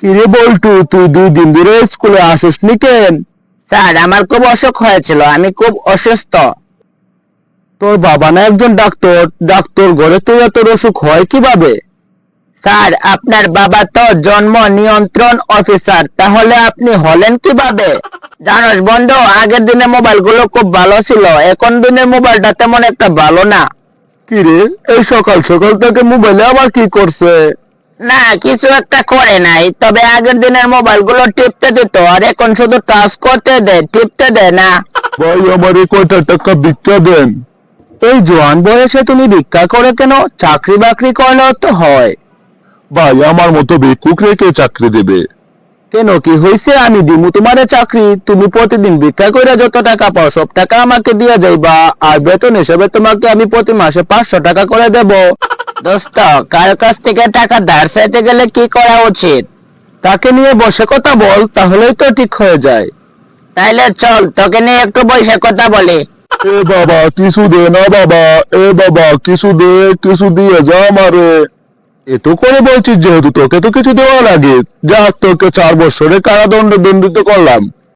কিরে বল্টু তুই দুই দিন ধরে স্কুলে আসিস নি কেন? স্যার আমার খুব অসুখ হয়েছিল আমি খুব অসুস্থ। তোর বাবা না একজন ডাক্তার ডাক্তার ঘরে তো এত অসুখ হয় কীভাবে? স্যার আপনার বাবা তো জন্ম নিয়ন্ত্রণ অফিসার তাহলে আপনি হলেন কীভাবে? জানোস বন্ধু আগের দিনে মোবাইলগুলো খুব ভালো ছিল এখন দিনের মোবাইলটা তেমন একটা ভালো না। কিরে এই সকাল সকাল থেকে মোবাইলে আবার কি করছে? না, কিছু একটা করে নাই। তবে আগের দিনের মোবাইলগুলো টিপতে দিত, আর এখন শুধু টাচ করতে দেয় টিপতে দেয় না। ভাই, আমার এই কয়টা টাকা ভিক্ষা দেন। এই জোয়ান বয়সে তুমি ভিক্ষা করে কেন? চাকরি বাকরি করলেও তো হয়। ভাই, আমার মতো ভিক্ষুক রেখে চাকরি দেবে। কেন কি হয়েছে আমি দিমু তোমারে চাকরি। তুমি প্রতিদিন ভিক্ষা করে যত টাকা পাও, সব টাকা আমাকে দিয়ে যাইবা, আর বেতন হিসেবে তোমাকে আমি প্রতি মাসে পাঁচশো টাকা করে দেব। দোস্ত কার কাছ থেকে টাকা ধার চাইতে গেলে কি করা উচিত? তাকে নিয়ে বসে কথা বল তাহলেই তো ঠিক হয়ে যায়। তাইলে চল তোকে নিয়ে একটু বসে কথা বলি। এ বাবা কিছু দে না বাবা এ বাবা কিছু দে কিছু দিয়ে যা আমারে। এ তো করে বলছিস যেহেতু তোকে তো কিছু দেওয়া লাগে। যা তোকে চার বছরে কারাদণ্ড দণ্ডিত করলাম।